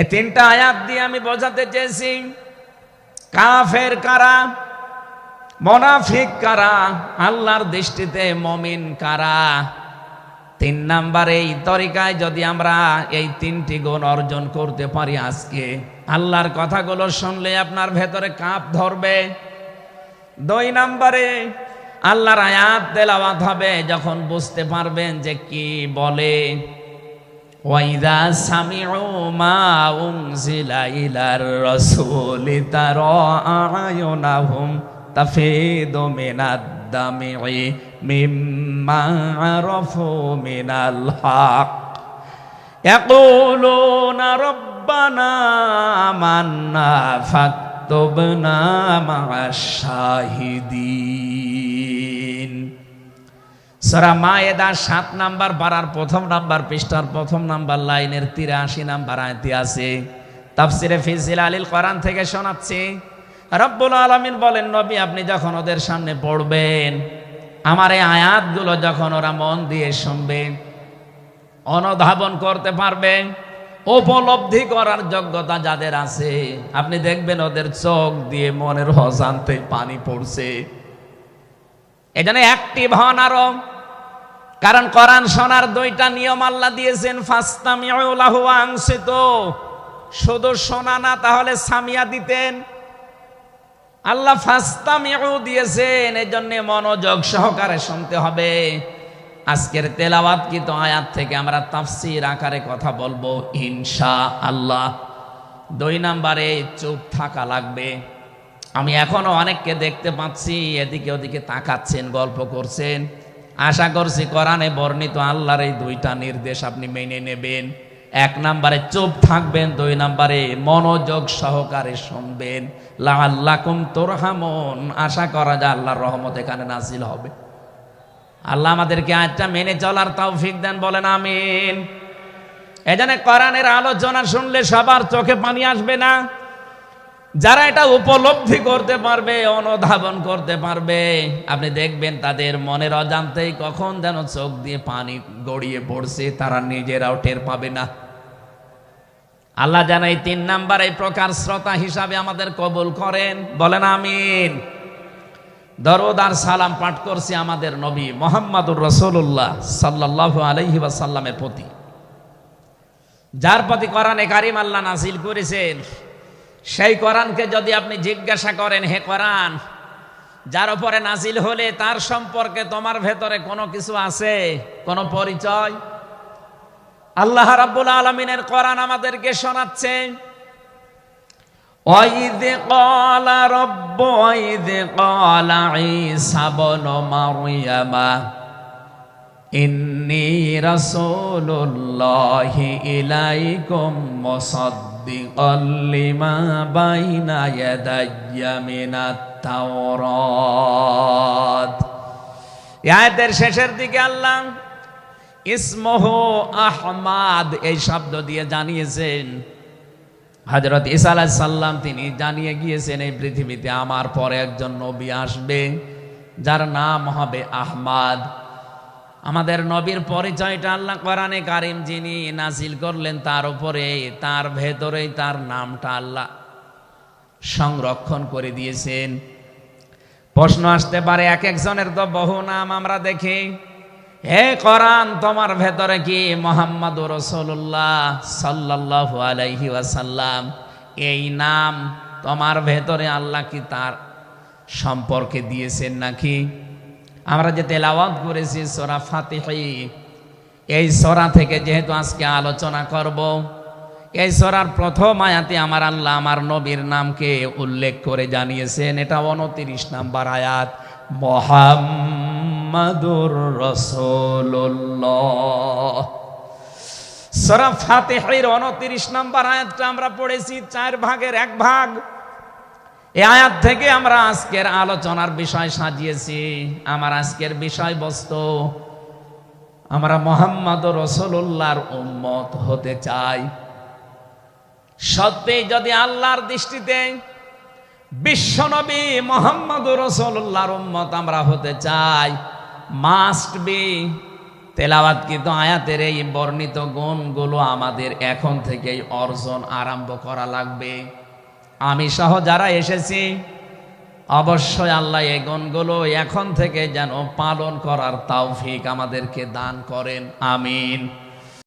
এই তিনটা আয়াত দিয়ে আমি বোঝাতে চেয়েছি। কাফের কারা? মনাফিক কারা? আল্লাহর দৃষ্টিতে মমিন কারা? তিন নাম্বারে, এই তরিকায় যদি আমরা এই তিনটি গুণ অর্জন করতে পারি আজকে, আল্লাহর কথাগুলো শুনলে আপনার ভেতরে কাপ ধরবে। দুই নাম্বারে, আল্লাহর আয়াত তেলাওয়াত হবে যখন বুঝতে পারবেন যে কি বলে। وإذا سمعوا ما أنزل إلى الرسول ترى أعينهم تفيض من الدمع مما عرفوا من الحق يقولون ربنا آمنا فاكتبنا مع الشاهدين সরা মায়েদা সাত নাম্বার পাড়ার প্রথম নাম্বার পৃষ্ঠার প্রথম নাম্বার লাইনের তিরাশি নাম্বার আয়তি আছে। তাফসিরে ফিজিল আলীল কোরআন থেকে শোনাচ্ছি। রব্বুল আলমিন বলেন, নবী, আপনি যখন ওদের সামনে পড়বেন, আমার এই আয়াতগুলো যখন ওরা মন দিয়ে শুনবে, অনুধাবন করতে পারবে, উপলব্ধি করার যোগ্যতা যাদের আছে, আপনি দেখবেন ওদের চোখ দিয়ে মনের হজান্তে পানি পড়ছে। এজন্য অ্যাক্টিভ হন আরও কারণ কোরআন শোনার দুইটা নিয়ম আল্লাহ দিয়েছেন ফাস্তামিউলাহু আংসিত। শুধু শোনা না, তাহলে সামিয়া দিতেন। আল্লাহ ফাস্তামিউ দিয়েছেন এই জন্য মনোযোগ সহকারে শুনতে হবে। আজকের তেলাওয়াত কিন্তু আয়াত থেকে আমরা তাফসির আকারে কথা বলব ইনশা আল্লাহ দুই নাম্বারে চুপ থাকা লাগবে। আমি এখনও অনেককে দেখতে পাচ্ছি, এদিকে ওদিকে তাকাচ্ছেন, গল্প করছেন। আশা করছি কোরআনে বর্ণিত আল্লাহর এই দুইটা নির্দেশ আপনি মেনে নেবেন। এক নাম্বারে চুপ থাকবেন, দুই নাম্বারে মনোযোগ সহকারে শুনবেন। লাল্লাকুম তোরহামন। আশা করা যায় আল্লাহর রহমত এখানে নাজিল হবে। আল্লাহ আমাদেরকে আজটা মেনে চলার তৌফিক দেন, বলেন আমিন। এজন্য কোরআনের আলোচনা শুনলে সবার চোখে পানি আসবে না। যারা এটা উপলব্ধি করতে পারবে, অনুধাবন করতে পারবে, আপনি দেখবেন তাদের মনের অজান্তেই কখন যেন চোখ দিয়ে পানি গড়িয়ে পড়ছে, তারা নিজেরাও টের পাবে না। আল্লাহ যেন এই তিন নাম্বার এই প্রকার শ্রোতা হিসাবে আমাদের কবুল করেন। বলেন আমিন। দরদার সালাম পাঠ করছি আমাদের নবী মোহাম্মদুর রসুল্লাহ সাল্লাহ আলহি সাল্লামের প্রতি। যার প্রতি কোরআনে কারিম আল্লাহ নাসিল করেছেন সেই কোরআনকে যদি আপনি জিজ্ঞাসা করেন হে কোরআন যার উপরে নাজিল হলে তার সম্পর্কে তোমার ভেতরে কোনো কিছু আছে কোনো পরিচয় আল্লাহ রাব্বুল আলমিনের কোরআন আমাদেরকে শোনাচ্ছে وَإِذْ قَالَ رَبُّ وَإِذْ قَالَ عِيسَى ابْنُ مَرْيَمَ إِنِّي رَسُولُ اللَّهِ إِلَيْكُمْ مُصَدِّقًا لِمَا بَيْنَ يَدَيَّ مِنَ التَّوْرَاةِ আয়াতের শেষের দিকে আল্লাহ ইসমহ আহমাদ এই শব্দ দিয়ে জানিয়েছেন হজরত ইসা আলাহ সাল্লাম তিনি জানিয়ে গিয়েছেন এই পৃথিবীতে আমার পরে একজন নবী আসবে যার নাম হবে আহমাদ আমাদের নবীর পরিচয়টা আল্লাহ কোরআনে কারিম যিনি নাজিল করলেন, তার উপরে, তার ভেতরেই তার নামটা আল্লাহ সংরক্ষণ করে দিয়েছেন। প্রশ্ন আসতে পারে, এক একজনের তো বহু নাম আমরা দেখি। হে কোরআন, তোমার ভেতরে কি মোহাম্মদ রসুল্লাহ সাল্লাহ আলাইহি ওয়াসাল্লাম? এই নাম তোমার ভেতরে আল্লাহ কি তার সম্পর্কে দিয়েছেন নাকি? আমরা যে তেলাওয়াত করেছি সোরা ফাতিহি, এই সোরা থেকে যেহেতু আজকে আলোচনা করব, এই সোরার প্রথম আয়াতে আমার আল্লাহ আমার নবীর নামকে উল্লেখ করে জানিয়েছেন। এটা উনতিরিশ নাম্বার আয়াত, মোহাম্মদুর রসুল্লাহ সোরা ফাতিহির উনতিরিশ নাম্বার আয়াতটা আমরা পড়েছি চার ভাগের এক ভাগ। এই আয়াত থেকে আমরা আজকের আলোচনার বিষয় সাজিয়েছি। আমার আজকের বিষয়বস্তু, আমরা মোহাম্মদ রসুল্লাহর উম্মত হতে চাই। সত্যি যদি আল্লাহর দৃষ্টিতে বিশ্বনবী মোহাম্মদ রসুল্লাহর উম্মত আমরা হতে চাই মাস্ট বি তেলাওয়াতকৃত আয়াতের এই বর্ণিত গুণগুলো আমাদের এখন থেকেই অর্জন আরম্ভ করা লাগবে। আমি সহ যারা এসেছি, অবশ্যই আল্লাহ এই গুণগুলো এখন থেকে যেন পালন করার তাওফিক আমাদেরকে দান করেন, আমিন।